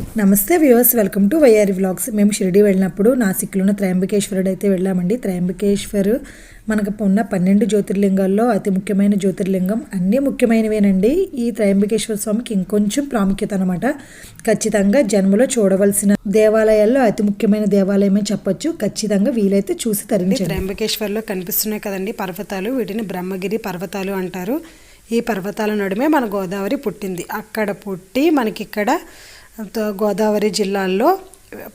నమస్తే viewers welcome to YR vlogs. మేము షిరిడి వెళ్ళినప్పుడు నాసిక్లో ఉన్న త్రయంబకేశ్వరుడు అయితే వెళ్ళామండి. త్రయంబకేశ్వర్ మనకు ఉన్న పన్నెండు జ్యోతిర్లింగాల్లో అతి ముఖ్యమైన జ్యోతిర్లింగం. అన్నీ ముఖ్యమైనవేనండి. ఈ త్రయంబకేశ్వర స్వామికి ఇంకొంచెం ప్రాముఖ్యత అనమాట ఖచ్చితంగా జన్మలో చూడవలసిన దేవాలయాల్లో అతి ముఖ్యమైన దేవాలయమే చెప్పొచ్చు. ఖచ్చితంగా వీలైతే చూసి తరించండి. త్రయంబకేశ్వర్లో కనిపిస్తున్నాయి కదండి పర్వతాలు. వీటిని బ్రహ్మగిరి పర్వతాలు అంటారు. ఈ పర్వతాల నడుమే మన గోదావరి పుట్టింది. అక్కడ పుట్టి మనకిక్కడ గోదావరి జిల్లాల్లో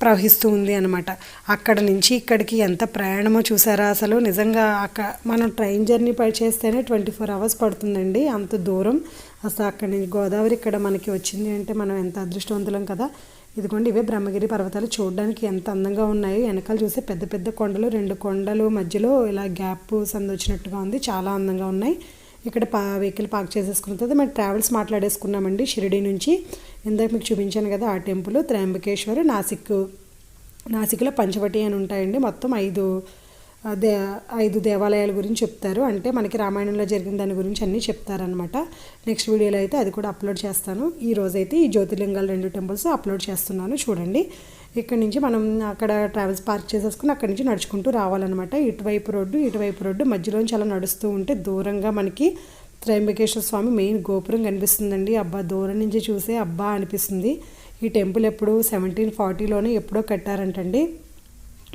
ప్రవహిస్తూ ఉంది అనమాట అక్కడ నుంచి ఇక్కడికి ఎంత ప్రయాణమో చూసారా అసలు? నిజంగా అక్కడ మనం ట్రైన్ జర్నీ పై చేస్తేనే ట్వంటీ ఫోర్ అవర్స్ పడుతుందండి అంత దూరం. అసలు అక్కడి నుంచి గోదావరి ఇక్కడ మనకి వచ్చింది అంటే మనం ఎంత అదృష్టవంతులం కదా. ఇదిగోండి ఇవే బ్రహ్మగిరి పర్వతాలు చూడడానికి ఎంత అందంగా ఉన్నాయి. వెనకాల చూస్తే పెద్ద పెద్ద కొండలు రెండు కొండలు మధ్యలో ఇలా గ్యాప్ సందొచ్చినట్టుగా ఉంది. చాలా అందంగా ఉన్నాయి. ఇక్కడ పా వెహికల్ పార్క్ చేసేసుకున్న తర్వాత మేము ట్రావెల్స్ మాట్లాడేసుకున్నామండి షిరిడి నుంచి. ఇందాక మీకు చూపించాను కదా ఆ టెంపుల్ త్రయంబకేశ్వర్ నాసిక్ నాసిక్లో పంచవటి అని ఉంటాయండి. మొత్తం ఐదు దే ఐదు దేవాలయాల గురించి చెప్తారు. అంటే మనకి రామాయణంలో జరిగిన దాని గురించి అన్నీ చెప్తారనమాట నెక్స్ట్ వీడియోలో అయితే అది కూడా అప్లోడ్ చేస్తాను. ఈ రోజైతే ఈ జ్యోతిర్లింగాలు రెండు టెంపుల్స్ అప్లోడ్ చేస్తున్నాను. చూడండి. ఇక్కడ నుంచి మనం అక్కడ ట్రావెల్స్ పార్క్ చేసేసుకుని అక్కడి నుంచి నడుచుకుంటూ రావాలన్నమాట. ఇటువైపు రోడ్డు ఇటువైపు రోడ్డు మధ్యలోంచి అలా నడుస్తూ ఉంటే దూరంగా మనకి త్రయంబకేశ్వర స్వామి మెయిన్ గోపురం కనిపిస్తుందండి. అబ్బా దూరం నుంచి చూసే అబ్బా అనిపిస్తుంది. ఈ టెంపుల్ ఎప్పుడు సెవెంటీన్ ఫార్టీలోనే ఎప్పుడో కట్టారంటండి.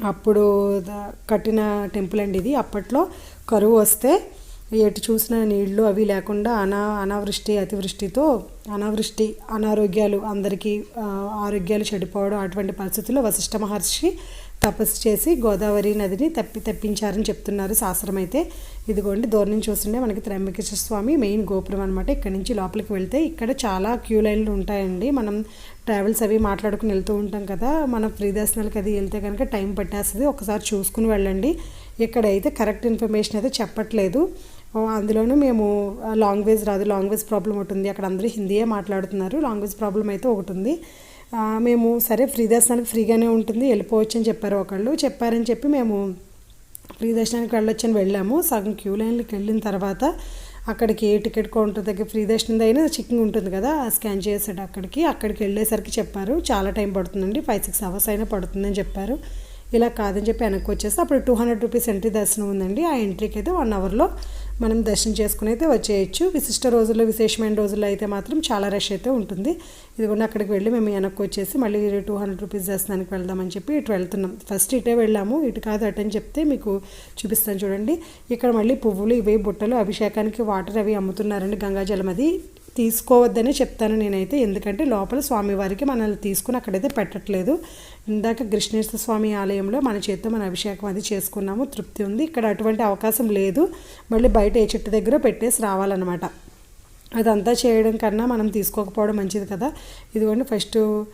అప్పుడు కట్టిన టెంపుల్ అండి ఇది. అప్పట్లో కరువు వస్తే ఎటు చూసిన నీళ్ళు అవి లేకుండా అనా అనావృష్టి అతివృష్టితో అనావృష్టి అనారోగ్యాలు అందరికీ ఆరోగ్యాలు చెడిపోవడం అటువంటి పరిస్థితుల్లో వశిష్ఠ మహర్షి తపస్సు చేసి గోదావరి నదిని తప్పి తెప్పించారని చెప్తున్నారు శాస్త్రం అయితే ఇదిగోండి దూరం నుంచి చూస్తుంటే మనకి త్రయంబకేశ్వర స్వామి మెయిన్ గోపురం అనమాట ఇక్కడ నుంచి లోపలికి వెళ్తే ఇక్కడ చాలా క్యూ లైన్లు ఉంటాయండి. మనం ట్రావెల్స్ అవి మాట్లాడుకుని వెళ్తూ ఉంటాం కదా మనం ఫ్రీ దర్శనాలకు అది వెళ్తే కనుక టైం పట్టేస్తుంది. ఒకసారి చూసుకుని వెళ్ళండి. ఇక్కడైతే కరెక్ట్ ఇన్ఫర్మేషన్ అయితే చెప్పట్లేదు. అందులోనూ మేము లాంగ్వేజ్ రాదు లాంగ్వేజ్ ప్రాబ్లం ఒకటి ఉంది. అక్కడ అందరూ హిందీయే మాట్లాడుతున్నారు. లాంగ్వేజ్ ప్రాబ్లం అయితే ఒకటి ఉంది. మేము సరే ఫ్రీ దర్శనానికి ఫ్రీగానే ఉంటుంది. వెళ్ళిపోవచ్చు అని చెప్పారు ఒకళ్ళు. చెప్పారని చెప్పి మేము ఫ్రీ దర్శనానికి వెళ్ళొచ్చని వెళ్ళాము. సగం క్యూ లైన్కి వెళ్ళిన తర్వాత అక్కడికి ఏ టికెట్ కౌంటర్ దగ్గర ఫ్రీ దర్శనం అయినా చెక్కింగ్ ఉంటుంది కదా ఆ స్కాన్ చేసాడు అక్కడికి. అక్కడికి వెళ్ళేసరికి చెప్పారు చాలా టైం పడుతుందండి. ఫైవ్ సిక్స్ అవర్స్ అయినా పడుతుందని చెప్పారు. ఇలా కాదని చెప్పి వెనక్కి వచ్చేస్తే అప్పుడు టూ హండ్రెడ్ రూపీస్ ఎంట్రీ దర్శనం ఉందండి. ఆ ఎంట్రీకి అయితే వన్ అవర్లో మనం దర్శనం చేసుకుని అయితే వచ్చేయచ్చు. విశిష్ట రోజుల్లో విశేషమైన రోజుల్లో అయితే మాత్రం చాలా రష్ అయితే ఉంటుంది. ఇదిగోండి అక్కడికి వెళ్ళి మేము వెనక్కి వచ్చేసి మళ్ళీ టూ హండ్రెడ్ రూపీస్ దర్శనానికి వెళ్దామని చెప్పి ఇటు వెళ్తున్నాం. ఫస్ట్ ఇటే వెళ్ళాము. ఇటు కాదు అటు అని చెప్తే మీకు చూపిస్తాను చూడండి. ఇక్కడ మళ్ళీ పువ్వులు ఇవే బుట్టలు అభిషేకానికి వాటర్ అవి అమ్ముతున్నారండి గంగాజలం అది. తీసుకోవద్దని చెప్తాను నేనైతే. ఎందుకంటే లోపల స్వామివారికి మనల్ని తీసుకుని అక్కడైతే పెట్టట్లేదు. ఇందాక కృష్ణేశ్వర స్వామి ఆలయంలో మన చేత్తో మన అభిషేకం అది చేసుకున్నాము. తృప్తి ఉంది. ఇక్కడ అటువంటి అవకాశం లేదు. మళ్ళీ బయట ఏ చెట్టు దగ్గర పెట్టేసి రావాలన్నమాట. అదంతా చేయడం కన్నా మనం తీసుకోకపోవడం మంచిది కదా. ఇదిగోండి ఫస్ట్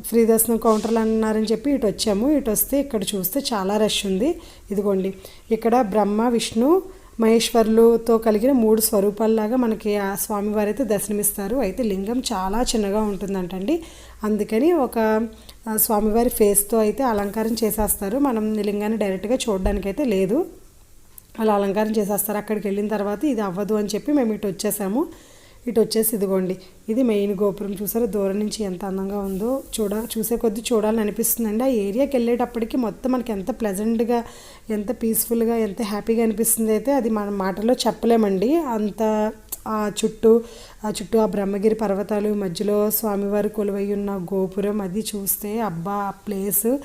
ఫ్రీ దర్శనం కౌంటర్లు అన్నారని చెప్పి ఇటు వచ్చాము. ఇటు వస్తే ఇక్కడ చూస్తే చాలా రష్ ఉంది. ఇదిగోండి ఇక్కడ బ్రహ్మ విష్ణు మహేశ్వరులతో కలిగిన మూడు స్వరూపాల్లాగా మనకి ఆ స్వామివారు అయితే దర్శనమిస్తారు. అయితే లింగం చాలా చిన్నగా ఉంటుందంటండి. అందుకని ఒక స్వామివారి ఫేస్తో అయితే అలంకారం చేసేస్తారు. మనం లింగాన్ని డైరెక్ట్గా చూడడానికైతే లేదు. అలా అలంకారం చేసేస్తారు. అక్కడికి వెళ్ళిన తర్వాత ఇది అవ్వదు అని చెప్పి మేము ఇటు వచ్చేసాము. ఇటు వచ్చేసి ఇదిగోండి. ఇది మెయిన్ గోపురం. చూసారా? దూరం నుంచి ఎంత అందంగా ఉందో చూడ చూసే కొద్దీ చూడాలని అనిపిస్తుందండి ఆ ఏరియాకి వెళ్ళేటప్పటికి మొత్తం మనకి ఎంత ప్లెజెంట్గా ఎంత పీస్ఫుల్గా ఎంత హ్యాపీగా అనిపిస్తుంది అయితే అది మన మాటల్లో చెప్పలేమండి. అంత ఆ చుట్టూ ఆ చుట్టూ ఆ బ్రహ్మగిరి పర్వతాలు మధ్యలో స్వామివారి కొలువై ఉన్న గోపురం అది చూస్తే అబ్బా ఆ ప్లేస్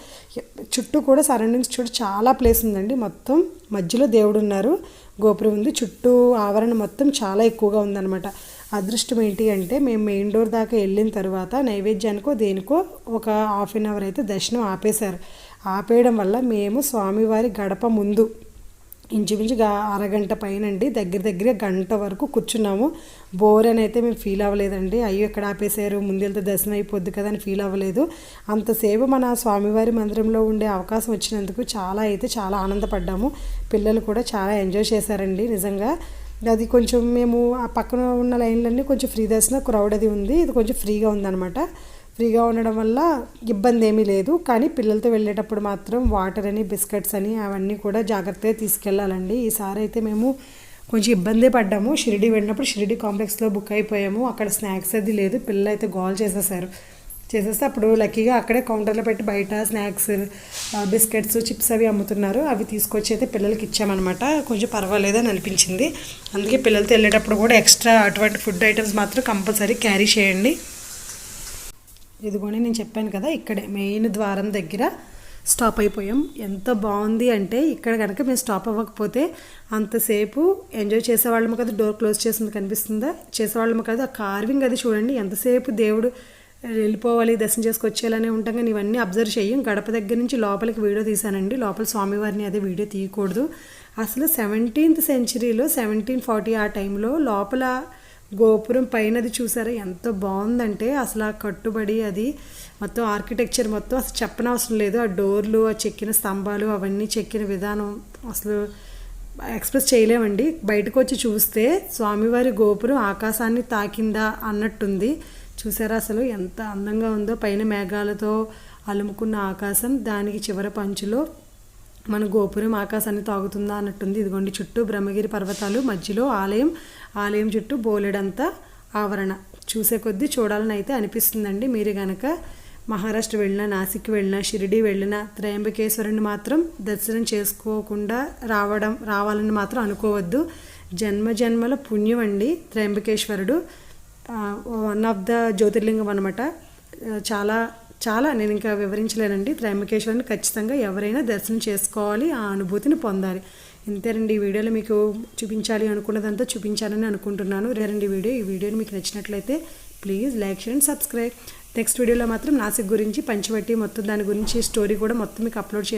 చుట్టూ కూడా సరౌండింగ్స్ చూడు చాలా ప్లేస్ ఉందండి. మొత్తం మధ్యలో దేవుడు ఉన్నారు గోపురం ఉంది. చుట్టూ ఆవరణ మొత్తం చాలా ఎక్కువగా ఉందన్నమాట. అదృష్టం ఏంటి అంటే మేము మెయిన్ డోర్ దాకా వెళ్ళిన తర్వాత నైవేద్యానికో దేనికో ఒక హాఫ్ అన్ అవర్ అయితే దర్శనం ఆపేశారు. ఆపేయడం వల్ల మేము స్వామివారి గడప ముందు ఇంచుమించుగా అరగంట పైనండి దగ్గర దగ్గర గంట వరకు కూర్చున్నాము. బోర్ అని అయితే మేము ఫీల్ అవ్వలేదండి. అయ్యో ఎక్కడ ఆపేశారు? ముందెళ్తే దర్శనం అయిపోద్ది కదా అని ఫీల్ అవ్వలేదు. అంతసేపు మన స్వామివారి మందిరంలో ఉండే అవకాశం వచ్చినందుకు చాలా అయితే చాలా ఆనందపడ్డాము. పిల్లలు కూడా చాలా ఎంజాయ్ చేశారండి. నిజంగా అది కొంచెం మేము ఆ పక్కన ఉన్న లైన్లన్నీ కొంచెం ఫ్రీ దర్శన క్రౌడ్ అది ఉంది. ఇది కొంచెం ఫ్రీగా ఉందన్నమాట. ఫ్రీగా ఉండడం వల్ల ఇబ్బంది ఏమీ లేదు. కానీ పిల్లలతో వెళ్ళేటప్పుడు మాత్రం వాటర్ అని బిస్కెట్స్ అని అవన్నీ కూడా జాగ్రత్తగా తీసుకెళ్ళాలండి. ఈసారి అయితే మేము కొంచెం ఇబ్బందే పడ్డాము. షిరిడి వెళ్ళినప్పుడు షిరిడి కాంప్లెక్స్లో బుక్ అయిపోయాము. అక్కడ స్నాక్స్ అది లేదు. పిల్లలు అయితే గోల్ చేసేసారు. చేసేస్తే అప్పుడు లక్కీగా అక్కడే కౌంటర్లో పెట్టి బయట స్నాక్స్ బిస్కెట్స్ చిప్స్ అవి అమ్ముతున్నారు. అవి తీసుకొచ్చి అయితే పిల్లలకి ఇచ్చామన్నమాట. కొంచెం పర్వాలేదు అని అనిపించింది. అందుకే పిల్లలతో వెళ్ళేటప్పుడు కూడా ఎక్స్ట్రా అటువంటి ఫుడ్ ఐటమ్స్ మాత్రం కంపల్సరీ క్యారీ చేయండి. ఇదిగోని నేను చెప్పాను కదా ఇక్కడే మెయిన్ ద్వారం దగ్గర స్టాప్ అయిపోయాం. ఎంత బాగుంది అంటే ఇక్కడ కనుక మేము స్టాప్ అవ్వకపోతే అంతసేపు ఎంజాయ్ చేసేవాళ్ళము కదా డోర్ క్లోజ్ చేసింది కనిపిస్తుందా? చేసేవాళ్ళము కదా ఆ కార్వింగ్ అది చూడండి ఎంతసేపు దేవుడు వెళ్ళిపోవాలి దర్శనం చేసుకొచ్చేలానే ఉంటాం కానీ ఇవన్నీ అబ్జర్వ్ చేయం గడప దగ్గర నుంచి లోపలికి వీడియో తీసానండి లోపల స్వామివారిని అదే వీడియో తీయకూడదు. అసలు సెవెంటీన్త్ సెంచరీలో సెవెంటీన్ ఫార్టీ ఆ టైంలో లోపల గోపురం పైన అది చూసారా? ఎంత బాగుందంటే అసలు ఆ కట్టుబడి అది మొత్తం ఆర్కిటెక్చర్ మొత్తం అసలు చెప్పనవసరం లేదు. ఆ డోర్లు ఆ చెక్కిన స్తంభాలు అవన్నీ చెక్కిన విధానం అసలు ఎక్స్ప్రెస్ చేయలేమండి. బయటకు వచ్చి చూస్తే స్వామివారి గోపురం ఆకాశాన్ని తాకిందా అన్నట్టుంది. చూసారా అసలు? ఎంత అందంగా ఉందో. పైన మేఘాలతో అలుముకున్న ఆకాశం దానికి చివర పంచులో మన గోపురం ఆకాశాన్ని తాగుతుందా అన్నట్టుంది. ఇదిగోండి చుట్టూ బ్రహ్మగిరి పర్వతాలు మధ్యలో ఆలయం ఆలయం చుట్టూ బోలెడంతా ఆవరణ. చూసే కొద్దీ చూడాలని అయితే అనిపిస్తుందండి. మీరు గనక మహారాష్ట్ర వెళ్ళినా నాసిక్ వెళ్ళినా షిరిడి వెళ్ళినా త్రయంబకేశ్వరుని మాత్రం దర్శనం చేసుకోకుండా రావడం రావాలని మాత్రం అనుకోవద్దు. జన్మ జన్మల పుణ్యం అండి త్రయంబకేశ్వరుడు. వన్ ఆఫ్ ద జ్యోతిర్లింగం అనమాట చాలా చాలా నేను ఇంకా వివరించలేనండి. త్రయంబకేశ్వరుని ఖచ్చితంగా ఎవరైనా దర్శనం చేసుకోవాలి ఆ అనుభూతిని పొందాలి. ఇంతేనండి ఈ వీడియోలో మీకు చూపించాలి అనుకున్నదంతా చూపించాలని అనుకుంటున్నాను. రేరండి వీడియో ఈ వీడియోని మీకు నచ్చినట్లయితే please like share and subscribe. Next వీడియోలో మాత్రం నాసిక్ గురించి పంచవట్టి మొత్తం దాని గురించి స్టోరీ కూడా మొత్తం మీకు అప్లోడ్ చేస్తాను.